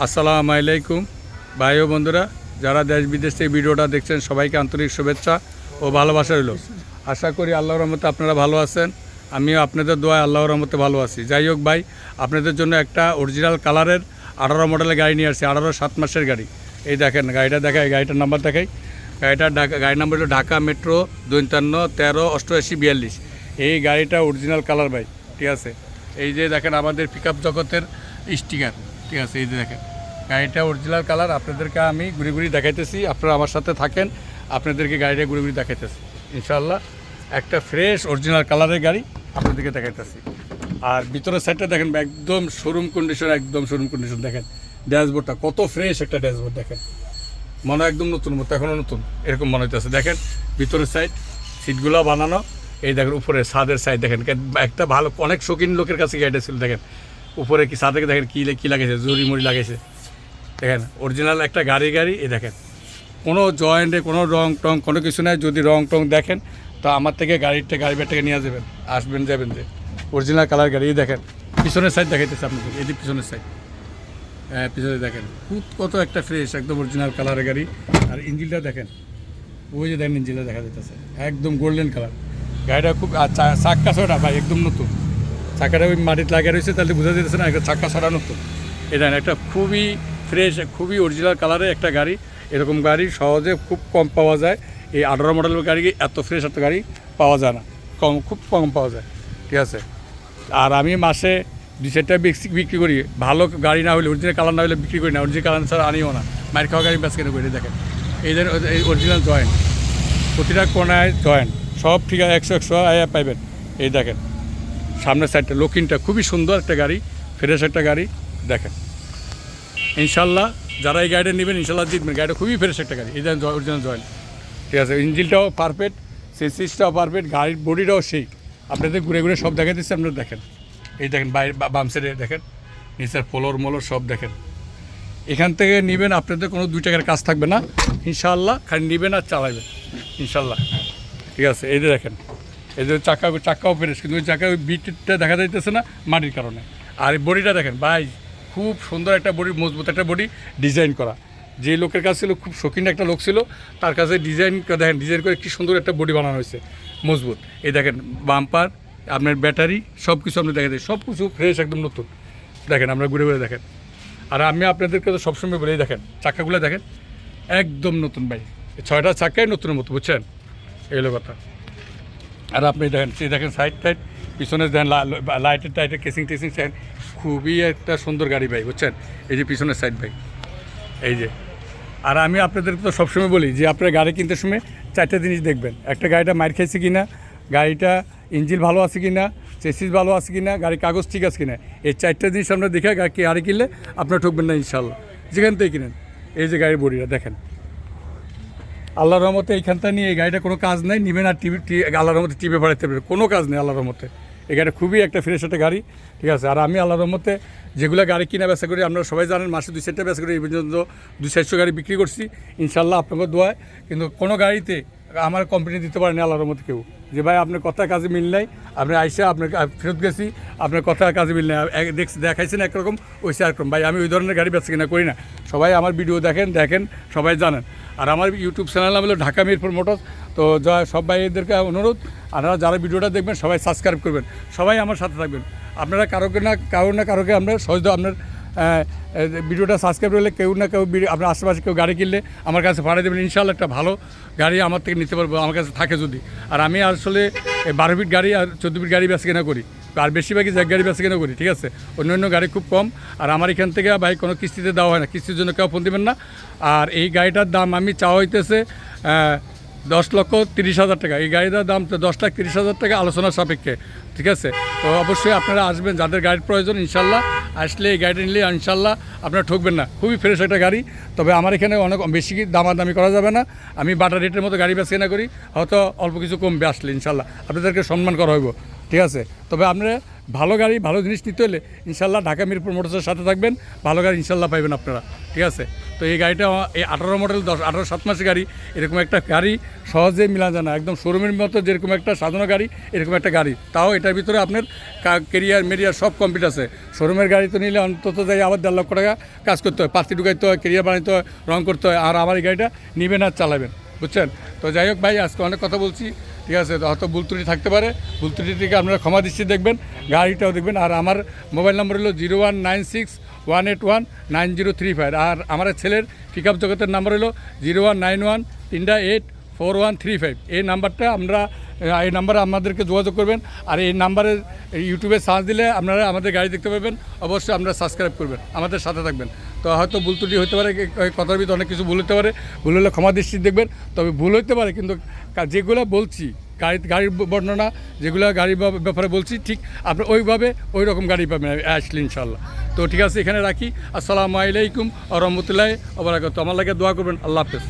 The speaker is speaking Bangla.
আসসালামু আলাইকুম। ভাই ও বন্ধুরা, যারা দেশ বিদেশ থেকে ভিডিওটা দেখছেন, সবাইকে আন্তরিক শুভেচ্ছা ও ভালোবাসা রইল। আশা করি আল্লাহর রহমতে আপনারা ভালো আছেন। আমিও আপনাদের দোয়ায় আল্লাহর রহমতে ভালো আছি। যাই হোক ভাই, আপনাদের জন্য একটা অরিজিনাল কালারের আঠারো মডেলের গাড়ি নিয়ে আসছি, আঠারো সাত মাসের গাড়ি। এই দেখেন, গাড়িটা দেখাই, গাড়িটার নাম্বার দেখাই। গাড়িটার ঢাকা, গাড়ির নাম্বার হলো ঢাকা মেট্রো দৈতান্ন তেরো অষ্টআশি বিয়াল্লিশ। এই গাড়িটা অরিজিনাল কালার ভাই, ঠিক আছে? এই যে দেখেন আমাদের পিক জগতের স্টিকার ঠিক আছে, এই যে দেখেন। গাড়িটা অরিজিনাল কালার আপনাদেরকে আমি ঘুরে ঘুরে দেখাইতেছি, আপনারা আমার সাথে থাকেন, আপনাদেরকে গাড়িটা ঘুরে ঘুরে দেখাইতেছি। ইনশাল্লাহ একটা ফ্রেশ অরিজিনাল কালারের গাড়ি আপনাদেরকে দেখাইতেছি। আর ভিতরের সাইডটা দেখেন, একদম শোরুম কন্ডিশন একদম শোরুম কন্ডিশন দেখেন। ড্যাশবোর্ডটা কত ফ্রেশ একটা ড্যাশবোর্ড, দেখেন। মনে একদম নতুন, মতো এখনও নতুন, এরকম মনে হইতেছে। দেখেন, ভিতরের সাইড সিটগুলো বানানো, এই দেখেন উপরে ছাদের সাইড দেখেন, একটা ভালো, অনেক শৌখিন লোকের কাছে গাড়িটা ছিল, দেখেন। উপরে কি ছাদে দেখেন কী কী লাগাইছে? জরি মরি লাগাইছে। দেখেন অরিজিনাল একটা গাড়ি গাড়ি এ দেখেন। কোনো জয়েন্টে কোনো রং টং, কোনো কিছু নেই। যদি রং টং দেখেন, তো আমার থেকে গাড়িটা গাড়ি ব্যাগটাকে নিয়ে যাবেন। আসবেন, যাবেন যে। অরিজিনাল কালার গাড়ি দেখেন। পিছনের সাইড দেখাইতেছে আপনাদের এই যে পিছনের সাইড হ্যাঁ পিছনে দেখেন। খুব কত একটা ফ্রেশ একদম অরিজিনাল কালারের গাড়ি। আর ইঞ্জিনটা দেখেন। ওই যে দেখেন ইঞ্জিনটা দেখা যাইতেছে। একদম গোল্ডেন কালার গাড়িটা খুব আর চা- চাক্কা ছটা ভাই, একদম নতুন। চাকাটা ওই মাটিতে লাগিয়ে রয়েছে, তাহলে বোঝা যেতেছে না, একটা চাক্কা ছটা তো। এটা একটা খুবই ফ্রেশ খুবই অরিজিনাল কালারের একটা গাড়ি। এরকম গাড়ি সহজে খুব কম পাওয়া যায়। এই আঠারো মডেলের গাড়ি এত ফ্রেশ এত গাড়ি পাওয়া যায় না। কম, খুব কম পাওয়া যায়, ঠিক আছে? আর আমি মাসে দুই চারটা বিক্রি বিক্রি করি। ভালো গাড়ি না হলে অরিজিনাল কালার না হলে বিক্রি করি না। অরিজিনাল কালার ছাড়া আনিও না। মায়ের খাওয়া গাড়ি ব্যাস কেন করি? দেখেন, এই ধরনের এই অরিজিনাল জয়েন্ট প্রতিটা কোনায় জয়েন্ট সব ঠিক আছে একশো একশো আয়া পাইবেন এই দেখেন সামনের সাইডটা লকিনটা খুবই সুন্দর একটা গাড়ি ফ্রেশ একটা গাড়ি, দেখেন। ইনশাল্লাহ যারা এই গাড়িটা নেবেন, ইনশাল্লাহ জিতবেন। গাড়িটা খুবই ফ্রেশ একটা গাড়ি, এই অরিজিনাল জয়েন্ট ঠিক আছে ইঞ্জিনটাও পারফেক্ট সিসিসটাও পারফেক্ট গাড়ির বডিটাও সেই আপনাদের ঘুরে ঘুরে সব দেখা দিচ্ছে, আপনারা দেখেন। এই দেখেন বাইরে বাম সাইডে দেখেন, নিচের ফলোর মলোর সব দেখেন। এখান থেকে নেবেন, আপনাদের কোনো দুই টাকার কাজ থাকবে না। ইনশাল্লাহ খালি নেবেন আর চালাবেন। ইনশাল্লাহ। ঠিক আছে, এই দেখেন। এই যে চাকা চাকাও ফেরেস কিন্তু ওই চাকা ওই বিটটা দেখা যাইতেছে না মাটির কারণে। আর এই বডিটা দেখেন, ভাই, খুব সুন্দর একটা বডি, মজবুত একটা বডি ডিজাইন করা। যে লোকের কাছে ছিল, খুব শৌখিন একটা লোক ছিল, তার কাছে ডিজাইন দেখেন ডিজাইন করে কি সুন্দর একটা বডি বানানো হয়েছে, মজবুত। এই দেখেন বাম্পার আপনার ব্যাটারি সব কিছু আপনি দেখা যায় সব কিছু ফ্রেশ একদম নতুন। দেখেন, আমরা ঘুরে ঘুরে দেখেন। আর আমি আপনাদেরকে তো সবসময় বলেই দেখেন, চাকাগুলো দেখেন, একদম নতুন, ভাই। ছয়টা চাকাই নতুনের মতো, বুঝছেন? এগুলো কথা। আর আপনি দেখেন সেই দেখেন সাইড টাইড পিছনে দেখেন লাইটের টাইটের কেসিং টেসিং সাইড খুবই একটা সুন্দর গাড়ি ভাই, বুঝছেন? এই যে পিছনের সাইড ভাই, এই যে। আর আমি আপনাদেরকে তো সবসময় বলি যে আপনার গাড়ি কিনতে সময় চারটে জিনিস দেখবেন। একটা গাড়িটা মার খেয়েছে কি না গাড়িটা ইঞ্জিন ভালো আছে কি না চেসিস ভালো আছে কি না গাড়ির কাগজ ঠিক আছে কি না এই চারটে জিনিস আমরা দেখে গাড়ি কিনলে আপনার ঠকবেন না ইনশাল্লাহ যেখান থেকে কিনেন, এই যে গাড়ির বডিটা, দেখেন। আল্লাহর রহমতে এইখানটা নিয়ে এই গাড়িটা কোনো কাজ নেই নেবেন আর টিভি আল্লাহর রহমতে টিভি বাড়াইতে পারবে। কোনো কাজ নেই আল্লাহর রহমতে। এই গাড়িটা খুবই একটা ফ্রেশ একটা গাড়ি, ঠিক আছে? আর আমি আল্লাহর রহমতে যেগুলো গাড়ি কিনা বেচা করি, আপনারা সবাই জানেন, মাসে দুই চারটা বেচা করি, এই পর্যন্ত দুই চারশো গাড়ি বিক্রি করছি। ইনশাল্লাহ আপনাকে দোয়ায়। কিন্তু কোনো গাড়িতে আমার কোম্পানি দিতে পারেনি আল্লাহর রহমতে কেউ। যে ভাই, আপনার কথা কাজে মিল নাই, আপনি আইসা, আপনার ফেরত গেছি, আপনার কথা কাজে মিল নাই। দেখছি, দেখাইছেন একরকম ওইসে একরকম। ভাই, আমি ওই ধরনের গাড়ি বেচা কিনা করি না। সবাই আমার ভিডিও দেখেন দেখেন, সবাই জানেন। আর আমার ইউটিউব চ্যানেল নাম হলো ঢাকা মিরপুর মোটর তো যা, সব ভাইদেরকে অনুরোধ, আপনারা যারা ভিডিওটা দেখবেন, সবাই সাবস্ক্রাইব করবেন। সবাই আমার সাথে থাকবেন। আপনারা কারোকে না কারও না কারোকে আমরা সহজ আপনার ভিডিওটা সাবস্ক্রাইব করলে কেউ না কেউ আপনার আশেপাশে কেউ গাড়ি কিনলে আমার কাছে ভাড়া দেবেন। ইনশাল্লাহ একটা ভালো গাড়ি আমার থেকে নিতে পারব, আমার কাছে থাকে যদি। আর আমি আসলে বারো ফিট গাড়ি আর চোদ্দ ফিট গাড়ি বেচা কেনা করি। আর বেশিরভাগই জ্যাক গাড়ি বেচা কেনা করি, ঠিক আছে? অন্য অন্য গাড়ি খুব কম। আর আমার এখান থেকে ভাই কোনো কিস্তিতে দেওয়া হয় না। কিস্তির জন্য কেউ ফোন দেবেন না। আর এই গাড়িটার দাম আমি চাওয়া হইতেছে দশ লক্ষ তিরিশ হাজার টাকা। এই গাড়িটার দাম তো দশ লাখ তিরিশ হাজার টাকা আলোচনার সাপেক্ষে, ঠিক আছে? তো অবশ্যই আপনারা আসবেন, যাদের গাড়ির প্রয়োজন, ইনশাল্লাহ। আসলে এই গাড়িটা নিলে ইনশাল্লাহ আপনারা ঠকবেন না। খুবই ফ্রেশ একটা গাড়ি, তবে আমার এখানে অনেক বেশি দামাদামি করা যাবে না। আমি বাটার রেটের মতো গাড়ি বেচে না করি, হয়তো অল্প কিছু কমবে আসলে ইনশাল্লাহ। আপনাদেরকে সম্মান করা হইব, ঠিক আছে? তবে আপনারা ভালো গাড়ি, ভালো জিনিস নিতে হলে ইনশাল্লাহ ঢাকা মিরপুর মোটরসের সাথে থাকবেন। ভালো গাড়ি ইনশাল্লাহ পাইবেন আপনারা, ঠিক আছে? তো এই গাড়িটা, এই আঠারো মডেল দশ, আঠারো, সাত মাসের গাড়ি, এরকম একটা গাড়ি সহজে মিলা যায় না। একদম শোরুমের মতো যেরকম একটা সাধারণ গাড়ি, এরকম একটা গাড়ি। তাও এটার ভিতরে আপনার কেরিয়ার মেরিয়ার সব কমপ্লিট আছে। শোরুমের গাড়ি তো নিলে অন্তত যাই আবার দেড় লক্ষ টাকা কাজ করতে হয়। পাঁচটি ঢুকাইতে হয় কেরিয়ার বানাইতে হয়, রং করতে হয়, আর আমার এই গাড়িটা নেবেন আর চালাবেন, বুঝছেন? তো যাই হোক ভাই, আজকে অনেক কথা বলছি। ঠিক আছে, হয়তো ভুল ত্রুটি থাকতে পারে। ভুল ত্রুটি থেকে আপনারা ক্ষমা দৃষ্টি দেখবেন, গাড়িটাও দেখবেন। আর আমার মোবাইল নম্বর হলো zero one nine six one eight one nine zero three five. আর আমার ছেলের পিক আপ জগতের নাম্বার হলো জিরো ওয়ান নাইন ওয়ান তিনটা eight four one three five. এই নাম্বারটা আমরা, এই নাম্বারে আমাদেরকে যোগাযোগ করবেন আর এই নাম্বারে ইউটিউবে সার্চ দিলে আপনারা আমাদের গাড়ি দেখতে পাবেন। অবশ্যই আপনারা সাবস্ক্রাইব করবেন, আমাদের সাথে থাকবেন। তো হয়তো ভুল ত্রুটি হতে পারে কথার ভিতরে অনেক কিছু ভুল হতে পারে, ভুল হলে ক্ষমা দৃষ্টি দেখবেন। তবে ভুল হতে পারে, কিন্তু যেগুলো বলছি, গাড়ি, গাড়ির বর্ণনা, যেগুলো গাড়ির ব্যাপারে বলছি, ঠিক আপনি ওইভাবে ওই রকম গাড়ি পাবেন, আসলে ইনশাল্লাহ তো ঠিক আছে, এখানে রাখি। আসসালামু আলাইকুম রহমতুল্লাহ আবার আমার লাগে দোয়া করবেন। আল্লাহ হাফেজ।